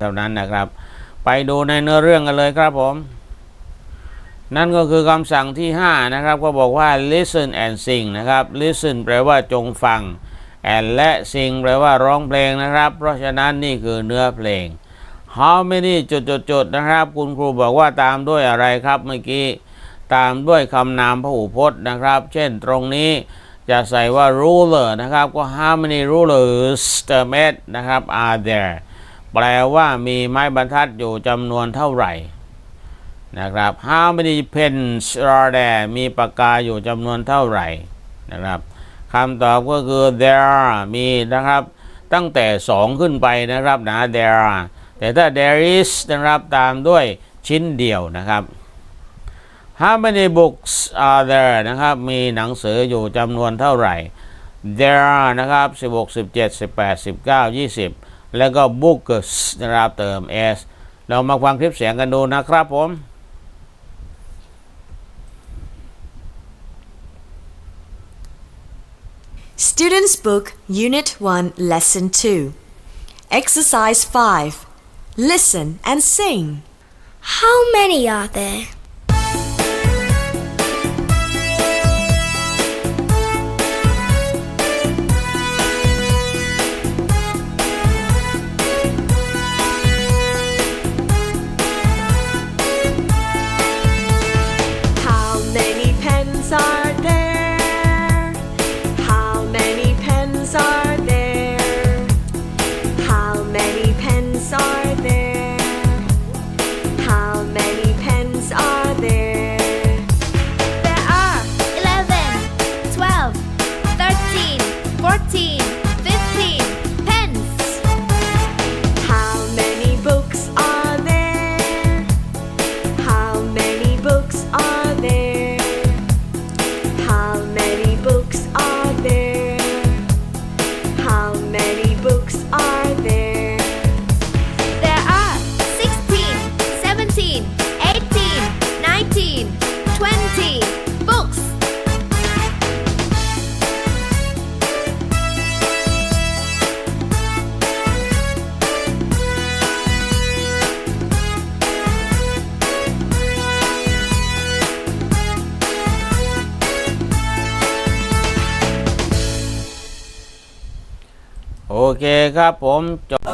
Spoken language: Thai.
เท่านั้นนะครับ ไปดูในเนื้อเรื่องกันเลยครับผม นั่นก็คือคำสั่งที่ 5 นะครับ ก็บอกว่า listen and sing นะครับ listen แปลว่าจงฟัง and และ sing แปลว่าร้องเพลงนะครับ เพราะฉะนั้นนี่คือเนื้อเพลง how many จุดๆๆนะครับ คุณครูบอกว่าตามด้วยอะไรครับเมื่อกี้ ตามด้วยคำนามพหูพจน์นะครับ เช่นตรงนี้ จะใส่ว่า ruler นะครับ ก็ how many rulers the met นะครับ are there แปลว่ามีไม้บรรทัดอยู่จำนวนเท่าไหร่นะครับ how many pens are there มีปากกาอยู่จำนวนเท่าไหร่นะครับคำตอบก็คือ there are มีนะครับตั้งแต่ 2 ขึ้นไปนะครับนะ there are แต่ถ้า there is นะครับตามด้วยชิ้นเดียวนะครับ how many books are there นะครับ มีหนังสืออยู่จำนวนเท่าไหร่ there are นะครับ 16 17 18 19 20 แล้วก็ books นะครับเติม s เรามาฟังคลิปเสียงกันดูนะครับผม Students' Book, Unit 1, Lesson 2. Exercise 5. Listen and sing. How many are there? team. เคครับผมจบ